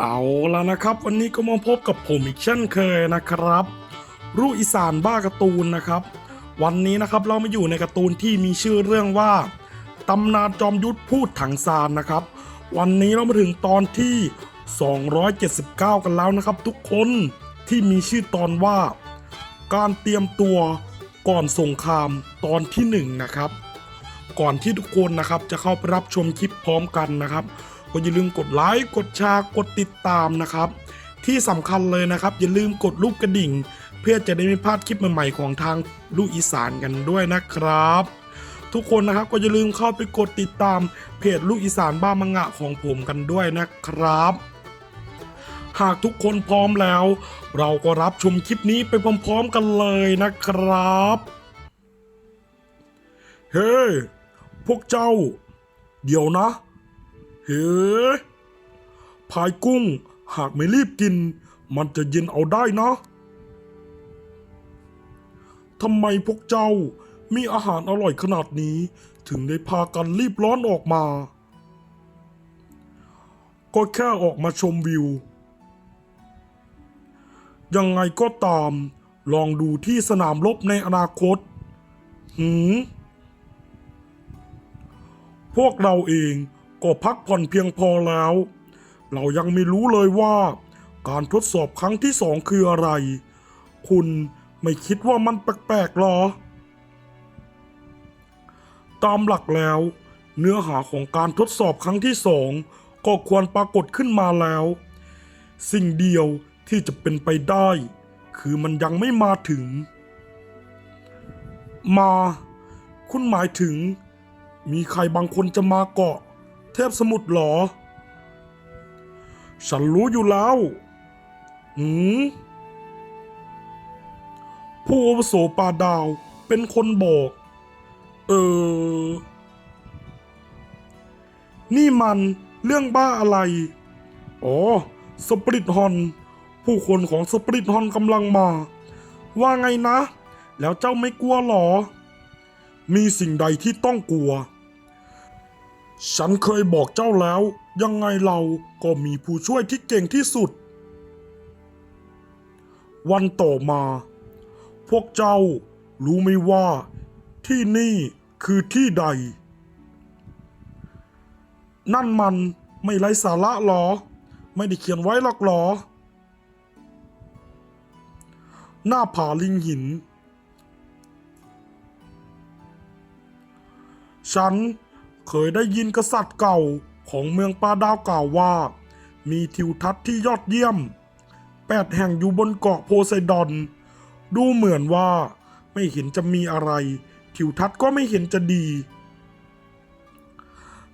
เอาแล้วนะครับ วันนี้ก็มาพบกับผมอีกเช่นเคยนะครับ รูอีสานบ้าการ์ตูนนะครับ วันนี้นะครับเรามาอยู่ในการ์ตูนที่มีชื่อเรื่องว่าตำนานจอมยุทธพูดถังซานนะครับ วันนี้เรามาถึงตอนที่ 279 กันแล้วนะครับ ทุกคนที่มีชื่อตอนว่า การเตรียมตัวก่อนสงครามตอนที่หนึ่งนะครับก่อนที่ทุกคนนะครับจะเข้าไปรับชมคลิปพร้อมกันนะครับ ก็อย่าลืมกดไลค์กดแชร์กดติดตามนะครับ ที่สำคัญเลยนะครับ อย่าลืมกดรูปกระดิ่ง เพื่อจะได้ไม่พลาดคลิปใหม่ๆของทางลูกอีสานกันด้วยนะครับ ทุกคนนะครับก็อย่าลืมเข้าไปกดติดตามเพจลูกอีสานบ้ามังงะของผมกันด้วยนะครับ หากทุกคนพร้อมแล้ว เราก็รับชมคลิปนี้ไปพร้อมๆกันเลยนะครับเฮ้พวกเจ้า เดี๋ยวนะ เฮ้พายกุ้งหากไม่รีบกิน มันจะเย็นเอาได้นะทำไมพวกเจ้ามีอาหารอร่อยขนาดนี้ ถึงได้พากันรีบร้อนออกมา ก็แค่ออกมาชมวิว ยังไงก็ตาม ลองดูที่สนามรบในอนาคต หืมพวกเราเอง ก็พักผ่อนเพียงพอแล้ว เรายังไม่รู้เลยว่าการทดสอบครั้งที่สองคืออะไร คุณไม่คิดว่ามันแปลกๆหรอ ตามหลักแล้ว เนื้อหาของการทดสอบครั้งที่สองก็ควรปรากฏขึ้นมาแล้ว สิ่งเดียวที่จะเป็นไปได้ คือมันยังไม่มาถึง มา คุณหมายถึง มีใครบางคนจะมาเกาะ เทพสมุทรหรอ ฉันรู้อยู่แล้วหืมผู้อาวุโสปาดาวเป็นคนบอก เออ นี่มันเรื่องบ้าอะไร อ๋อ สปริตฮอน ผู้คนของสปริตฮอนกำลังมา ว่าไงนะ แล้วเจ้าไม่กลัวหรอ มีสิ่งใดที่ต้องกลัว ฉันเคยบอกเจ้าแล้ว ยังไงเราก็มีผู้ช่วยที่เก่งที่สุด วันต่อมา พวกเจ้ารู้ไหมว่าที่นี่คือที่ใด นั่นมันไม่ไร้สาระหรอ ไม่ได้เขียนไว้หรอกหรอ หน้าผาลิงหิน ฉัน เคยได้ยินกษัตริย์เก่าของเมืองปาดาวกล่าวว่า มีทิวทัศน์ที่ยอดเยี่ยมแปดแห่งอยู่บนเกาะโพไซดอน ดูเหมือนว่าไม่เห็นจะมีอะไร ทิวทัศน์ก็ไม่เห็นจะดี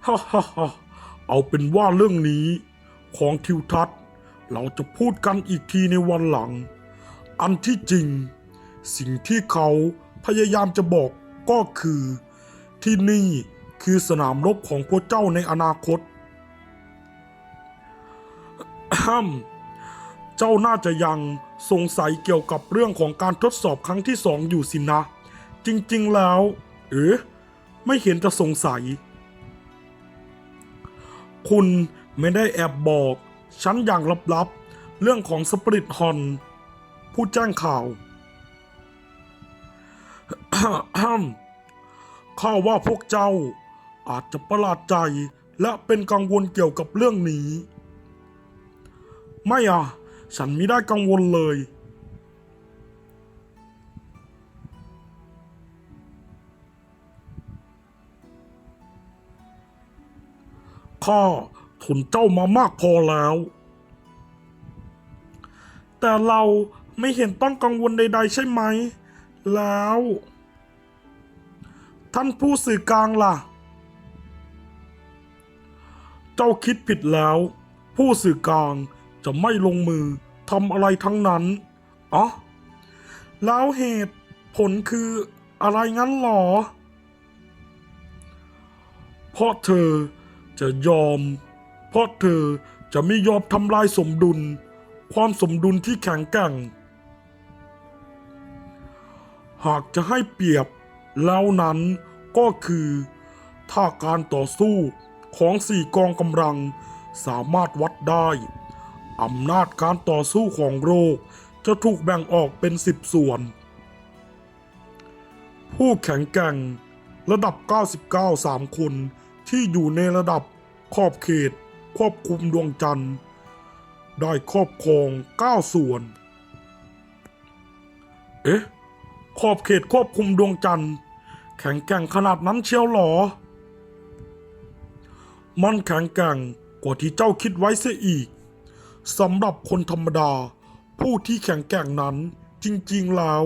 ฮ่าฮ่าฮ่าเอาเป็นว่าเรื่องนี้ ของทิวทัศน์ เราจะพูดกันอีกทีในวันหลัง อันที่จริง สิ่งที่เขาพยายามจะบอกก็คือที่นี่ คือสนามรบของพวกเจ้าในอนาคตฮัมเจ้าน่าจะยังสงสัยเกี่ยวกับเรื่องของการทดสอบครั้งที่สองอยู่สินะ จริงๆแล้ว เอ๊ะไม่เห็นจะสงสัย คุณไม่ได้แอบบอกฉันอย่างลับๆ เรื่องของสปริตฮอน ผู้แจ้งข่าวข้าว่าพวกเจ้า อาจจะประหลาดใจและเป็นกังวลเกี่ยวกับเรื่องนี้ ไม่อะ ฉันไม่ได้กังวลเลย ข้าทนเจ้ามามากพอแล้ว แต่เราไม่เห็นต้องกังวลใด ๆ ใช่ไหม แล้ว ท่านผู้สื่อกลางล่ะ เจ้าคิดผิดแล้ว ผู้สื่อกลางจะไม่ลงมือทำอะไรทั้งนั้นอ๋อแล้วเหตุผลคืออะไรงั้นหรอ เพราะเธอจะยอม เพราะเธอจะไม่ยอมทำลายสมดุล ความสมดุลที่แข็งแกร่ง หากจะให้เปรียบแล้วนั้นก็คือ ถ้าการต่อสู้ ของสี่กองกำลัง สามารถวัดได้อำนาจการต่อสู้ของโรคจะถูกแบ่งออกเป็นสิบส่วน ผู้แข็งแกร่งระดับ 99 3 คนที่อยู่ในระดับขอบเขต ควบคุมดวงจันทร์ ได้ครอบครอง 9 ส่วน เอ๊ะ ขอบเขตควบคุมดวงจันทร์ แข็งแกร่งขนาดนั้นเชียวหรอ มันแข็งแกร่งกว่าที่เจ้าคิดไว้เสียอีกสำหรับคนธรรมดา ผู้ที่แข็งแกร่งนั้นจริงๆแล้ว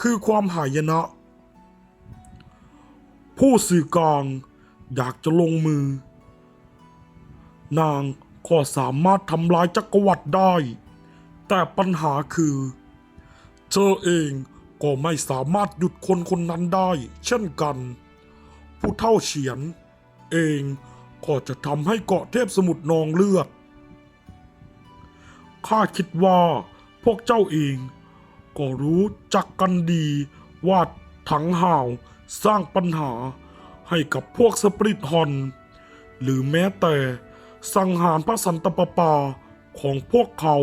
คือความหายนะ ผู้สื่อกลางอยากจะลงมือ นางก็สามารถทำลายจักรวรรดิได้ แต่ปัญหาคือ เธอเองก็ไม่สามารถหยุดคนคนนั้นได้ เช่นกัน ผู้เท่าเฉียน เอง ก็จะทำให้เกาะเทพสมุทรนองเลือด ข้าคิดว่าพวกเจ้าเอง ก็รู้จักกันดีว่าถังห่าวสร้างปัญหาให้กับพวกสปริตฮอน หรือแม้แต่สังหารพระสันตปปาของพวกเขา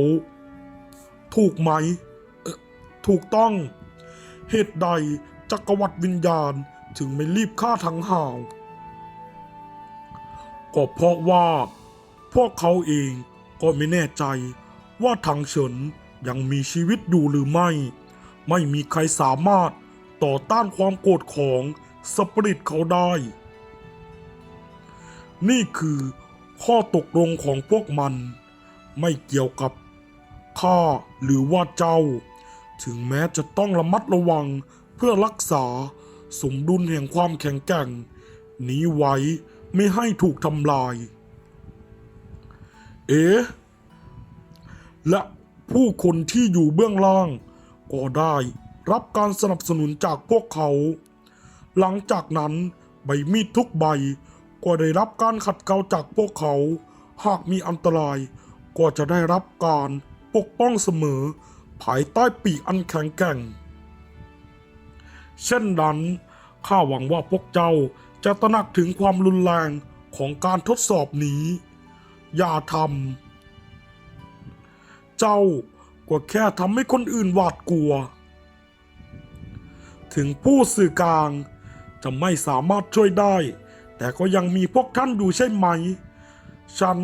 ถูกไหม ถูกต้อง เหตุใดจักรวรรดิวิญญาณถึงไม่รีบฆ่าถังห่าว ก็เพราะว่า พวกเขาเองก็ไม่แน่ใจว่าถังเฉินยังมีชีวิตอยู่หรือไม่ ไม่มีใครสามารถต่อต้านความโกรธของสปริตเขาได้ นี่คือข้อตกลงของพวกมัน ไม่เกี่ยวกับข้าหรือว่าเจ้า ถึงแม้จะต้องระมัดระวังเพื่อรักษาสมดุลแห่งความแข็งแกร่ง นี้ไว้ ไม่ให้ถูกทำลาย เอ๊ะและผู้คนที่อยู่เบื้องล่าง ก็ได้รับการสนับสนุนจากพวกเขา หลังจากนั้นใบมีดทุกใบก็ได้รับการขัดเกลาจากพวกเขา หากมีอันตรายก็จะได้รับการปกป้องเสมอ ภายใต้ปีกอันแข็งแกร่ง เช่นนั้นข้าหวังว่าพวกเจ้า จะตระหนักถึงความรุนแรงของการทดสอบนี้ อย่าทำ เจ้าก็แค่ทำให้คนอื่นหวาดกลัว ถึงผู้สื่อกลางจะไม่สามารถช่วยได้ แต่ก็ยังมีพวกท่านอยู่ใช่ไหม ฉัน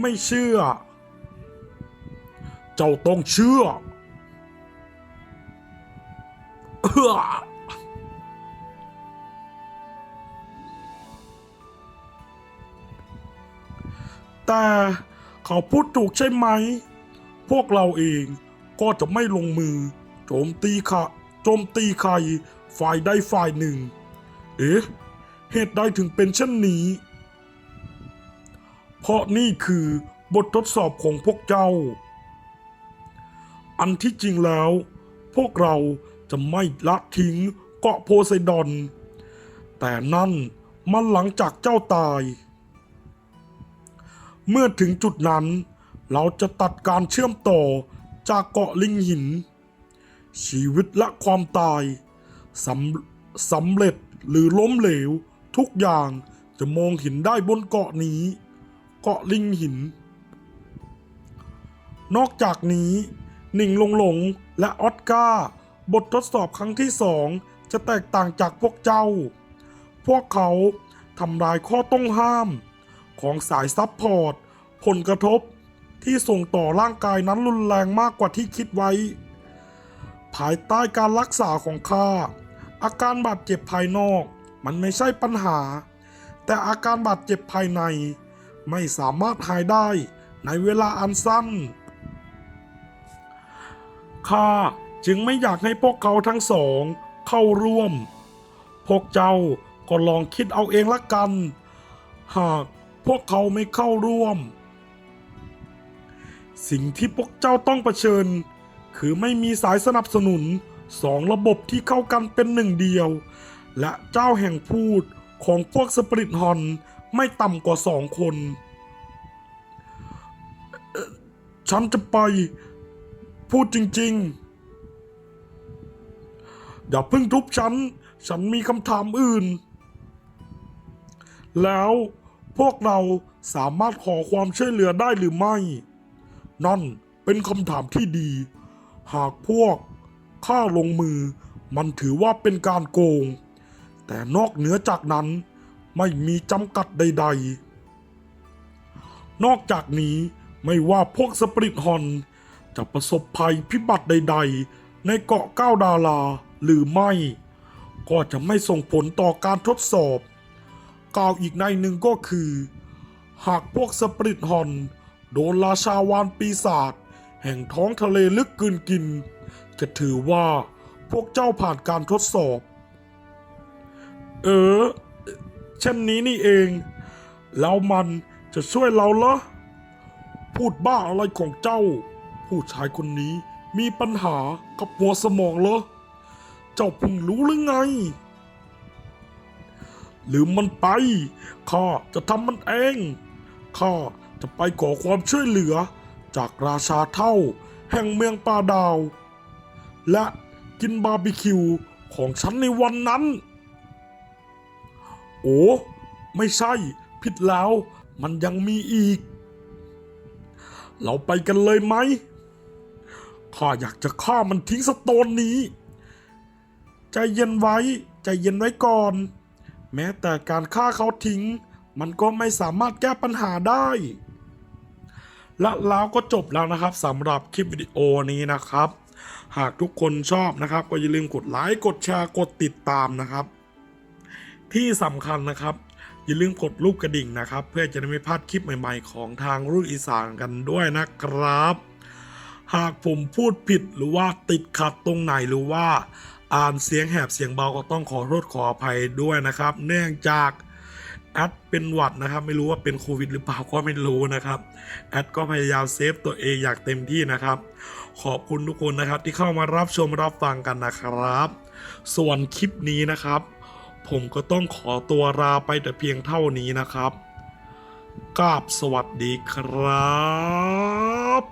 ไม่เชื่อ เจ้าต้องเชื่อ แต่เขาพูดถูกใช่ไหม พวกเราเองก็จะไม่ลงมือ โจมตีค่ะโจมตีใครฝ่ายใดฝ่ายหนึ่ง เอ๊ะ เหตุใดถึงเป็นเช่นนี้ เพราะนี่คือบททดสอบของพวกเจ้า อันที่จริงแล้ว พวกเราจะไม่ละทิ้งเกาะโพไซดอน แต่นั่นมันหลังจากเจ้าตาย เมื่อถึงจุดนั้น เราจะตัดการเชื่อมต่อจากเกาะลิงหิน ชีวิตและความตายสำสำเร็จหรือล้มเหลว ทุกอย่างจะมองเห็นได้บนเกาะนี้ เกาะลิงหิน นอกจากนี้ หนิงหลงหลงและออสการ์บททดสอบครั้งที่สองจะแตกต่างจากพวกเจ้า พวกเขาทำลายข้อต้องห้าม ของสายซับพอร์ต ผลกระทบที่ส่งต่อร่างกายนั้นรุนแรงมากกว่าที่คิดไว้ ภายใต้การรักษาของข้า อาการบาดเจ็บภายนอกมันไม่ใช่ปัญหา แต่อาการบาดเจ็บภายใน ไม่สามารถหายได้ในเวลาอันสั้น ข้าจึงไม่อยากให้พวกเขาทั้งสอง เข้าร่วม พวกเจ้าก็ลองคิดเอาเองละกัน หาก พวกเขาไม่เข้าร่วม สิ่งที่พวกเจ้าต้องเผชิญ คือไม่มีสายสนับสนุนสองระบบที่เข้ากันเป็นหนึ่งเดียว และเจ้าแห่งพูดของพวกสปริตฮอนไม่ต่ำกว่าสองคน ฉันจะไป พูดจริง ๆ อย่าเพิ่งทุบฉัน ฉันมีคำถามอื่น แล้ว พวกเราสามารถขอความช่วยเหลือได้หรือไม่ นั่นเป็นคำถามที่ดี หากพวกข้าลงมือ มันถือว่าเป็นการโกง แต่นอกเหนือจากนั้นไม่มีจำกัดใด ๆ นอกจากนี้ไม่ว่าพวกสปริตฮอนจะประสบภัยพิบัติใด ๆ ในเกาะก้าวดาราหรือไม่ ก็จะไม่ส่งผลต่อการทดสอบ กล่าวอีกในหนึ่งก็คือ หากพวกสปริตฮอน โดนราชาวานปีศาจแห่งท้องทะเลลึกกลืนกิน จะถือว่าพวกเจ้าผ่านการทดสอบ เออเช่นนี้นี่เอง แล้วมันจะช่วยเราเหรอพูดบ้าอะไรของเจ้า ผู้ชายคนนี้มีปัญหากับหัวสมองเหรอ เจ้าเพิ่งรู้หรือไง ลืมมันไป ข้าจะทำมันเอง ข้าจะไปขอความช่วยเหลือ จากราชาเท่า แห่งเมืองป่าดาว และกินบาร์บีคิวของฉันในวันนั้น โอ้ ไม่ใช่ ผิดแล้ว มันยังมีอีก เราไปกันเลยไหม ข้าอยากจะฆ่ามันทิ้งสโตนนี้ ใจเย็นไว้ ใจเย็นไว้ก่อน แม้แต่การฆ่าเขาทิ้ง มันก็ไม่สามารถแก้ปัญหาได้ และแล้วก็จบแล้วนะครับสำหรับคลิปวิดีโอนี้นะครับ หากทุกคนชอบนะครับ ก็อย่าลืมกดไลค์กดแชร์กดติดตามนะครับ ที่สำคัญนะครับ อย่าลืมกดรูปกระดิ่งนะครับ เพื่อจะได้ไม่พลาดคลิปใหม่ๆ ของทางรุ่นอีสานกันด้วยนะครับ หากผมพูดผิดหรือว่าติดขัดตรงไหนหรือว่า อ่านเสียงแหบเสียงเบาก็ต้องขอโทษขออภัยด้วยนะครับ เนื่องจากแอดเป็นหวัดนะครับ ไม่รู้ว่าเป็นโควิดหรือเปล่าก็ไม่รู้นะครับแอดก็พยายามเซฟตัวเองอย่างเต็มที่นะครับ ขอบคุณทุกคนนะครับที่เข้ามารับชมรับฟังกันนะครับ ส่วนคลิปนี้นะครับ ผมก็ต้องขอตัวลาไปแต่เพียงเท่านี้นะครับกราบสวัสดีครับ